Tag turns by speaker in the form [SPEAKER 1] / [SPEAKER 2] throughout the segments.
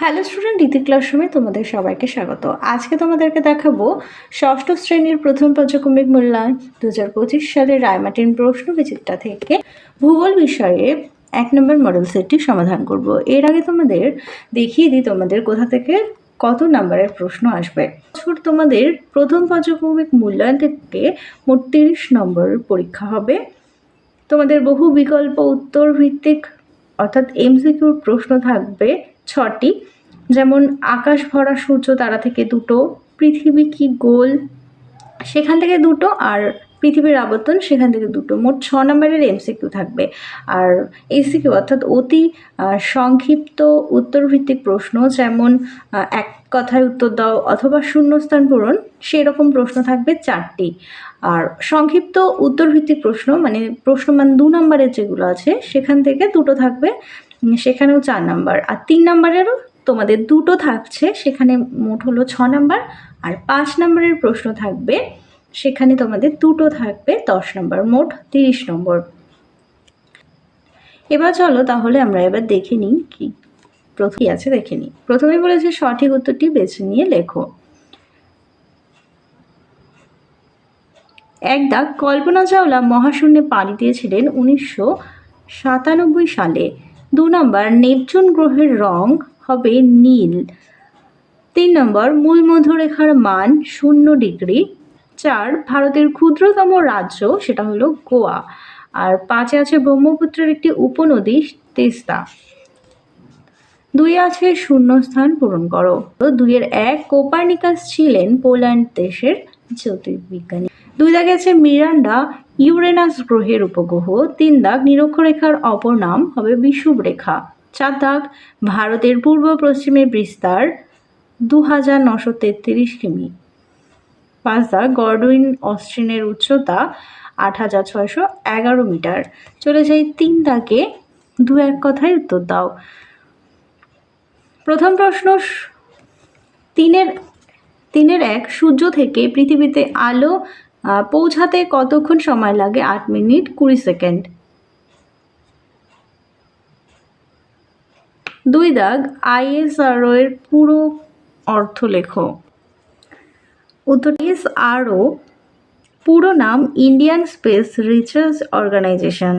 [SPEAKER 1] Hello student ইতি ক্লাসরুমে তোমাদের সবাইকে স্বাগত। আজকে তোমাদেরকে দেখাবো ষষ্ঠ শ্রেণির প্রথম পর্যক্রমিক মূল্যায়ন দু হাজার পঁচিশ সালের রায়মাটিন প্রশ্ন বিচিত্রা থেকে ভূগোল বিষয়ে এক নম্বর মডেল সেটটি সমাধান করব। এর আগে তোমাদের দেখিয়ে দিই তোমাদের কোথা থেকে কত নাম্বারের প্রশ্ন আসবে। বছর তোমাদের প্রথম পর্যক্রমিক মূল্যায়ন থেকে মোট তিরিশ নম্বরের পরীক্ষা হবে। তোমাদের বহু বিকল্প উত্তর ভিত্তিক অর্থাৎ এমসিকিউর প্রশ্ন থাকবে ছটি। যেমন, আকাশ ভরা সূর্য, তারা থেকে দুটো। পৃথিবী কি গোল? সেখান থেকে দুটো। আর পৃথিবীর আবর্তন সেখান থেকে দুটো। মোট ছ নম্বরের এমসিকিউ থাকবে। আর এসিকিউ অর্থাৎ অতি সংক্ষিপ্ত উত্তরভিত্তিক প্রশ্ন। যেমন এক কথায় উত্তর দাও অথবা শূন্যস্থান পূরণ, সেরকম প্রশ্ন থাকবে চারটি। আর সংক্ষিপ্ত উত্তরভিত্তিক প্রশ্ন মানে প্রশ্নমান দু নম্বরের যেগুলো আছে, সেখান থেকে দুটো থাকবে। সেখানেও চার নাম্বার। আর তিন নাম্বারেরও তোমাদের দুটো থাকছে, সেখানে মোট হলো ছ নাম্বার। আর পাঁচ নম্বরের প্রশ্ন থাকবে, সেখানে তোমাদের দুটো থাকবে দশ নম্বর, মোট তিরিশ নম্বর। এবার চলো তাহলে আমরা এবার দেখে নিই কি প্রথমে আছে, দেখে নিই। প্রথমে বলেছে সঠিক উত্তরটি বেছে নিয়ে লেখো। এক দাগ কল্পনা চাওলা মহাশূন্যে পাড়ি দিয়েছিলেন উনিশশো সাতানব্বই সালে। দু নম্বর, নেপচুন গ্রহের রং হবে নীল। তিন নম্বর, মূল মধ্যরেখার মান শূন্য ডিগ্রি। চার, ভারতের ক্ষুদ্রতম রাজ্য, সেটা হলো গোয়া। আর পাঁচে আছে ব্রহ্মপুত্রের একটি উপনদী, তেস্তা। দুই আছে শূন্যস্থান পূরণ করো। দুইয়ের এক, কোপার্নিকাস ছিলেন পোল্যান্ড দেশের জ্যোতির্বিজ্ঞানী। দুই দাগে আছে মিরান্ডা, ইউরেনাস গ্রহের উপগ্রহ, তিন দাগ নিরক্ষরেখার অপর নাম হবে বিষুবরেখা, চার দাগ ভারতের পূর্ব পশ্চিমে বিস্তার দু হাজার নশো তেত্রিশ কিমি। পাঁচ দাগ গডউইন অস্ট্রিনের উচ্চতা আট হাজার ছয়শো এগারো মিটার। চলে যাই তিন দাগে, দু এক কথায় উত্তর দাও। প্রথম প্রশ্ন, তিনের তিনের এক সূর্য থেকে পৃথিবীতে আলো পৌঁছাতে কতক্ষণ সময় লাগে? আট মিনিট, কুড়ি সেকেন্ড। দুই দাগ আইএসআরও এর পুরো অর্থ লেখো। উত্তর এসআরও পুরো নাম ইন্ডিয়ান স্পেস রিসার্চ অর্গানাইজেশন।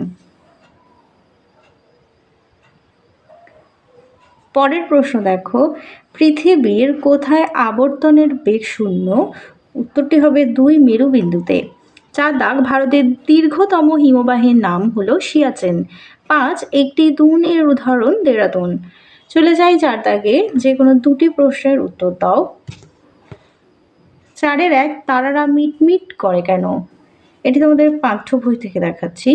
[SPEAKER 1] পরের প্রশ্ন দেখো, পৃথিবীর কোথায় আবর্তনের বেগ শূন্য? উত্তরটি হবে দুই মেরুবিন্দুতে চার দাগ ভারতের দীর্ঘতম হিমবাহের নাম হলো সিয়াচেন। পাঁচ, একটি দুন এর উদাহরণ দেরাদুন। চলে যাই চার দাগে যে কোনো দুটি প্রশ্নের উত্তর দাও। চারের এক তারারা মিটমিট করে কেন? এটি তোমাদের পাঠ্য বই থেকে দেখাচ্ছি।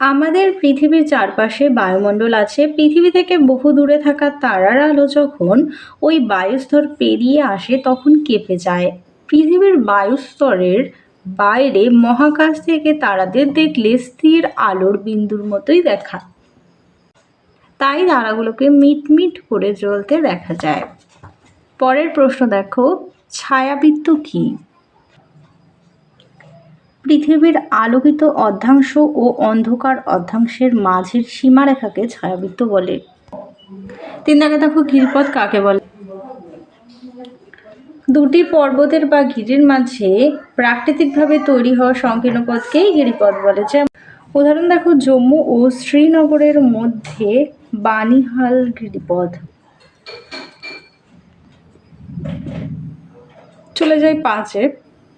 [SPEAKER 1] আমাদের পৃথিবীর চারপাশে বায়ুমণ্ডল আছে। পৃথিবী থেকে বহু দূরে থাকা তারার আলো যখন ওই বায়ুস্তর পেরিয়ে আসে, তখন কেঁপে যায়। পৃথিবীর বায়ুস্তরের বাইরে মহাকাশ থেকে তারাদের দেখলে স্থির আলোর বিন্দুর মতোই দেখা। তাই তারাগুলোকে মিটমিট করে জ্বলতে দেখা যায়। পরের প্রশ্ন দেখো, ছায়াবৃত্ত কী? পৃথিবীর আলোকিত অর্ধাংশ ও অন্ধকার অর্ধাংশের মাঝের সীমারেখাকে ছায়াবৃত্ত বলে। তিন দাগে দেখো গিরিপথ কাকে বলে? দুটি পর্বতের বা গিরির মাঝে প্রাকৃতিকভাবে তৈরি হওয়া সংকীর্ণ পথকেই গিরিপথ বলে। যেমন উদাহরণ দেখো, জম্মু ও শ্রীনগরের মধ্যে বানিহাল গিরিপথ চলে যাই পাঁচে।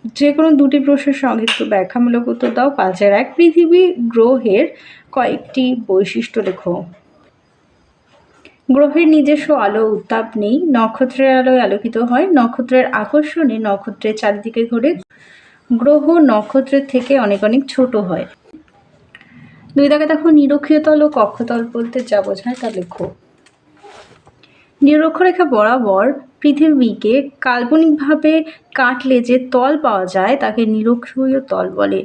[SPEAKER 1] যে কোনো দুটি প্রশ্নের সংক্ষিপ্ত ব্যাখ্যামূলক উত্তর দাও। পাঁচের এক পৃথিবী গ্রহের কয়েকটি বৈশিষ্ট্য লেখো। গ্রহের নিজস্ব আলো উত্তাপ নেই, নক্ষত্রের আলোয় আলোকিত হয়, নক্ষত্রের আকর্ষণে নক্ষত্রের চারিদিকে ঘুরে। গ্রহ নক্ষত্রের থেকে অনেক অনেক ছোট হয়। দুই দাগে দেখো নিরক্ষীয় তল ও কক্ষতল বলতে যা বোঝায় তা লেখো। নিরক্ষরেখা বরাবর পৃথিবীকে কাল্পনিকভাবে কাটলে যে তল পাওয়া যায় তাকে নিরক্ষীয় তল বলে।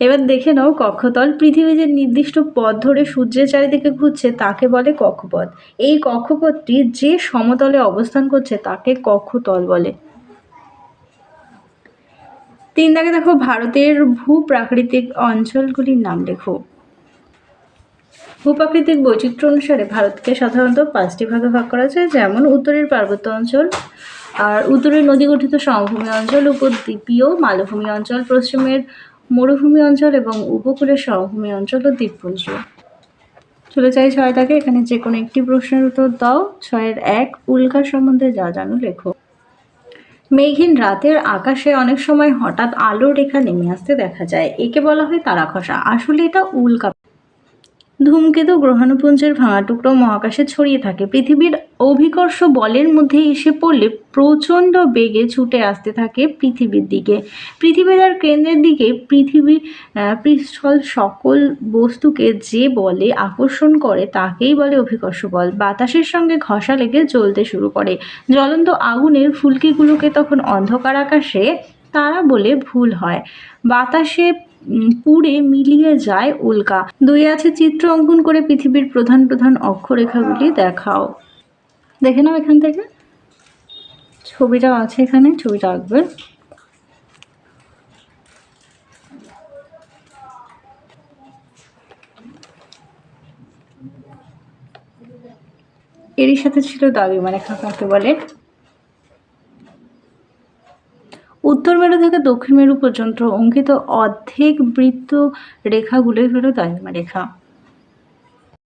[SPEAKER 1] এবার দেখে নাও কক্ষতল পৃথিবী যে নির্দিষ্ট পথ ধরে সূর্যের চারিদিকে ঘুরছে তাকে বলে কক্ষপথ। এই কক্ষপথটি যে সমতলে অবস্থান করছে তাকে কক্ষতল বলে। তিন দাগে দেখো ভারতের ভূ প্রাকৃতিক অঞ্চলগুলির নাম লেখো। ভূপ্রাকৃতিক বৈচিত্র্য অনুসারে ভারতকে সাধারণত পাঁচটি ভাগে ভাগ করা যায়, যেমন উত্তরের পার্বত্য অঞ্চল, আর উত্তরের নদী গঠিত সমভূমি অঞ্চল, উপদ্বীপীয় মালভূমি অঞ্চল, পশ্চিমের মরুভূমি অঞ্চল এবং উপকূলের সমভূমি অঞ্চল ও দ্বীপপুঞ্জ। চলে যাই ছয় দাগে এখানে যে কোনো একটি প্রশ্নের উত্তর দাও। ছয়ের এক উল্কা সম্বন্ধে যা জানো লেখো। মেঘহীন রাতের আকাশে অনেক সময় হঠাৎ আলোর রেখা নেমে আসতে দেখা যায়। একে বলা হয় তারা খসা আসলে এটা উল্কা ধূমকেতু, গ্রহাণুপুঞ্জের ভাঙা টুকরো মহাকাশে ছড়িয়ে থাকে। পৃথিবীর অভিকর্ষ বলের মধ্যে এসে পড়লে প্রচণ্ড বেগে ছুটে আসতে থাকে পৃথিবীর দিকে। পৃথিবীর আর কেন্দ্রের দিকে পৃথিবী পৃষ্ঠল সকল বস্তুকে যে বলে আকর্ষণ করে, তাকেই বলে অভিকর্ষ বল। বাতাসের সঙ্গে ঘষা লেগে জ্বলতে শুরু করে। জ্বলন্ত আগুনের ফুলকিগুলোকে তখন অন্ধকার আকাশে তারা বলে ভুল হয়। বাতাসে পুড়ে মিলিয়ে যায় উল্কা। দুই আছে চিত্র অঙ্কন করে পৃথিবীর প্রধান প্রধান অক্ষরেখাগুলি দেখাও। দেখে নাও এখান থেকে। ছবিটা আছে এখানে, ছবিটা আঁকবে। এরই সাথে ছিল দাগিমা রেখা কাকে বলে। উত্তর মেরু থেকে দক্ষিণ মেরু পর্যন্ত অঙ্কিত অর্ধেক বৃত্ত রেখাগুলোই হলো দাগিমা রেখা।